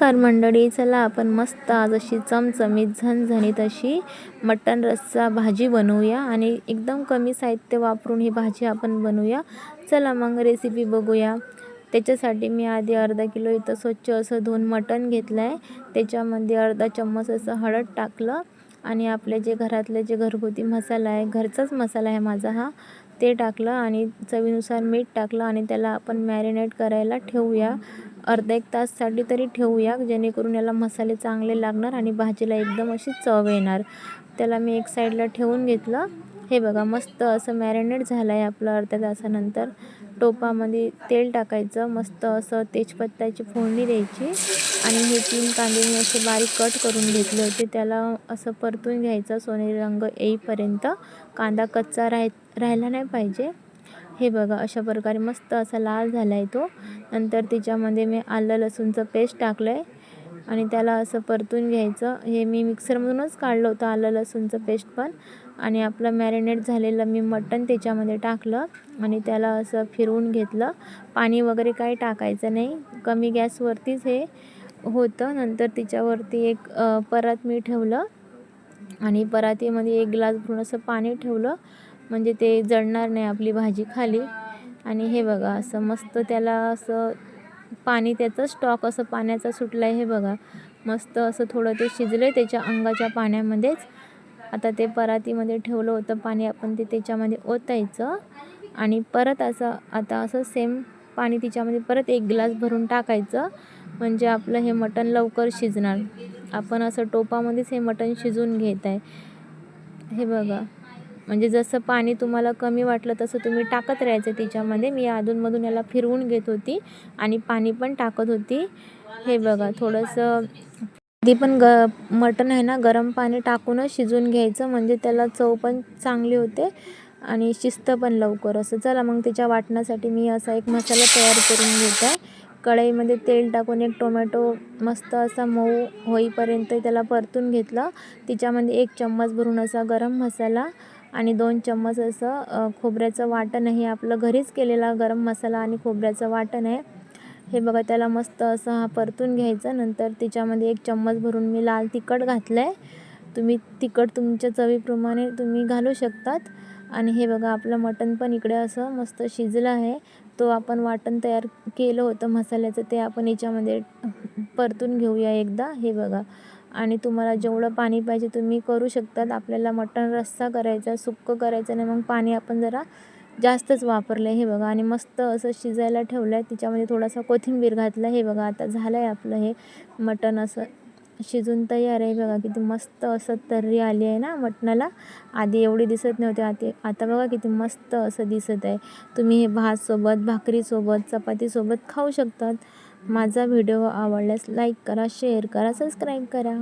नमस्कार मंडळी चला आपण मस्त आज अशी चमचमीत झणझणीत अशी मटण रस्सा भाजी बनवूया आणि एकदम कमी साहित्य वापरून ही भाजी आपण बनवूया. चला मग रेसिपी बघूया. त्याच्यासाठी मी आधी अर्धा किलो इथं स्वच्छ असं धुवून मटण घेतलं आहे त्याच्यामध्ये अर्धा चम्मच असं हळद टाकलं आणि आपले जे घरातले जे घरगुती मसाला आहे घरचाच मसाला आहे माझा हा ते टाकलं आणि चवीनुसार मीठ टाकलं आणि त्याला आपण मॅरिनेट करायला ठेवूया. अर्धा एक ताससाठी तरी ठेवूया जेणेकरून याला मसाले चांगले लागणार आणि भाजीला एकदम अशी चव येणार. त्याला मी एक साईडला ठेवून घेतलं. हे बघा मस्त असं मॅरिनेट झालं आहे आपलं अर्ध्या तासानंतर. टोपामध्ये तेल टाकायचं मस्त असं तेजपत्त्याची फोडणी द्यायची. आणि हे तीन कांदे मी असे बारीक कट करून घेतले होते. त्याला असं परतून घ्यायचं सोनेरी रंग येईपर्यंत. कांदा कच्चा राह राहायला नाही पाहिजे. हे बघा अशा प्रकारे मस्त असा लाल झाला आहे तो. नंतर तिच्यामध्ये मी आलं लसूणचं पेस्ट टाकलं आहे आणि त्याला असं परतून घ्यायचं. हे मी मिक्सरमधूनच काढलं होतं आलं लसूणचं पेस्ट पण. आणि आपलं मॅरिनेट झालेलं मी मटण त्याच्यामध्ये टाकलं. आणि त्याला असं फिरवून घेतलं. पाणी वगैरे काही टाकायचं नाही. कमी गॅसवरतीच हे होतं. नंतर तिच्यावरती एक परात मी ठेवलं. आणि परातीमध्ये एक ग्लास भरून असं पाणी ठेवलं. म्हणजे ते जळणार नाही आपली भाजी खाली. आणि हे बघा असं मस्त त्याला असं पाणी त्याचं स्टॉक असं पाण्याचा सुटलं आहे हे बघा. मस्त असं थोडं ते शिजलं आहे त्याच्या अंगाच्या पाण्यामध्येच. आता ते परातीमध्ये ठेवलं होतं पाणी आपण ते त्याच्यामध्ये ओतायचं. आणि परत असं आता असं सेम पाणी तिच्यामध्ये परत एक ग्लास भरून टाकायचं. म्हणजे आपलं हे मटण लवकर शिजणार. आपण असं टोपामध्येच हे मटण शिजून घेत आहे हे बघा. म्हणजे जसं पाणी तुम्हाला कमी वाटलं तसं तुम्ही टाकत राहायचं तिच्यामध्ये. मी अधूनमधून याला फिरवून घेत होती आणि पाणी पण टाकत होती. हे बघा थोडंसं ती पण ग मटण आहे ना गरम पाणी टाकूनच शिजून घ्यायचं. म्हणजे त्याला चव पण चांगली होते आणि शिस्त पण लवकर. असं चला मग तिच्या वाटण्यासाठी मी असा एक मसाला तयार करून घेत आहे. कढईमध्ये तेल टाकून एक टोमॅटो मस्त असा मऊ होईपर्यंत त्याला परतून घेतलं. तिच्यामध्ये एक चम्मच भरून असा गरम मसाला आणि दोन चम्मच असं खोबऱ्याचं वाटण हे आपलं घरीच केलेला गरम मसाला आणि खोबऱ्याचं वाटण आहे. हे बघा त्याला मस्त असं हा परतून घ्यायचं. नंतर त्याच्यामध्ये एक चम्मच भरून मी लाल तिखट घातलं आहे तुम्ही तिखट तुमच्या चवीप्रमाणे तुम्ही घालू शकतात. आणि हे बघा आपलं मटण पण इकडे असं मस्त शिजलं आहे. तो आपण वाटण तयार केलं होतं मसाल्याचं ते आपण याच्यामध्ये परतून घेऊया एकदा. हे बघा आणि तुम्हाला जेवढं पाणी पाहिजे तुम्ही करू शकतात. आपल्याला मटण रस्सा करायचा सुक्कं करायचं नाही मग पाणी आपण जरा जास्तच वापरलं आहे हे बघा आणि मस्त असं शिजायला ठेवलं आहे तिच्यामध्ये थोडासा कोथिंबीर घातला. हे बघा आता झालं आहे आपलं हे मटण असं. शिजून तयार आहे बघा किती मस्त असं तर्री आली आहे ना मटणाला. आधी एवढी दिसत नव्हती आता आता बघा किती मस्त असं दिसत आहे. तुम्ही हे भातसोबत भाकरीसोबत चपातीसोबत खाऊ शकतात. माझा व्हिडिओ आवडल्यास लाईक करा शेअर करा सबस्क्राईब करा.